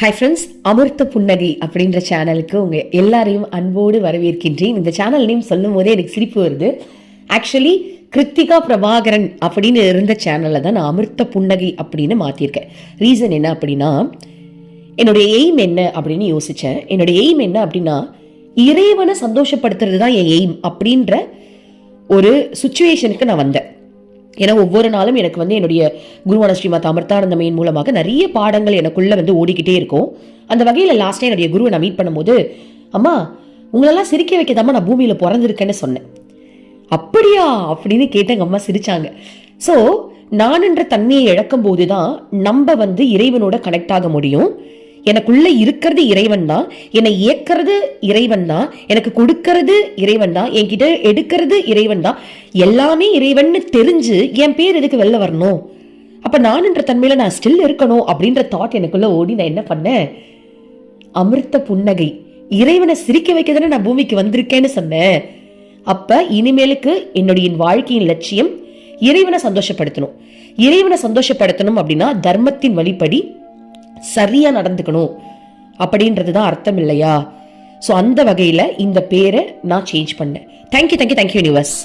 Hi friends அமிர்த புன்னகை அப்படின்ற சேனலுக்கு உங்கள் எல்லாரையும் அன்போடு வரவேற்கின்றேன். இந்த சேனல் நேம் சொல்லும் போதே எனக்கு சிரிப்பு வருது. ஆக்சுவலி கிருத்திகா பிரபாகரன் அப்படின்னு இருந்த சேனலில் தான் நான் அமிர்த புன்னகை அப்படின்னு மாற்றிருக்கேன் ரீசன் என்ன அப்படின்னா என்னுடைய எய்ம் என்ன அப்படின்னு யோசித்தேன் என்னுடைய எய்ம் என்ன அப்படின்னா இறைவனை சந்தோஷப்படுத்துறது தான் என் எய்ம் அப்படின்ற ஒரு சுச்சுவேஷனுக்கு நான் வந்தேன். ஏன்னா ஒவ்வொரு நாளும் எனக்கு வந்து என்னுடைய குருவான ஸ்ரீமத் அமிர்தானந்தமையின் மூலமாக நிறைய பாடங்கள் எனக்குள்ள வந்து ஓடிக்கிட்டே இருக்கும். அந்த வகையில் லாஸ்ட் என்னுடைய குருவை நான் மீட் பண்ணும்போது அம்மா உங்களெல்லாம் சிரிக்க வைக்கதாம்மா நான் பூமியில் பிறந்திருக்கேன்னு சொன்னேன். அப்படியா? அப்படின்னு கேட்டங்க அம்மா சிரிச்சாங்க. ஸோ நானுன்ற தன்மையை இழக்கும் போது தான் நம்ம வந்து இறைவனோட கனெக்ட் ஆக முடியும். எனக்குள்ள இருக்கிறது இறைவன் தான். என்னை இயக்கிறது இறைவன் தான். எனக்கு கொடுக்கறது இறைவன் தான். என்கிட்ட எடுக்கிறது இறைவன் தான். எல்லாமே இறைவன்னு தெரிஞ்சு என் பேர் எதுக்கு வெளில வரணும்? அப்ப நானுன்ற தன்மையில நான் ஸ்டில் இருக்கணும் அப்படின்ற தாட் எனக்குள்ள ஓடி நான் என்ன பண்ணேன்? அமிர்த புன்னகை. இறைவனை சிரிக்க வைக்க தானே நான் பூமிக்கு வந்திருக்கேன்னு சொன்னேன். அப்ப இனிமேலுக்கு என்னுடைய வாழ்க்கையின் லட்சியம் இறைவனை சந்தோஷப்படுத்தணும். இறைவனை சந்தோஷப்படுத்தணும் அப்படின்னா தர்மத்தின் வழிப்படி சரியா நடந்துக்கணும். அப்படின்றது தான் அர்த்தம் இல்லையா? ஸோ அந்த வகையில் இந்த பேரை நான் சேஞ்ச் பண்ணேன். Thank you thank you thank you universe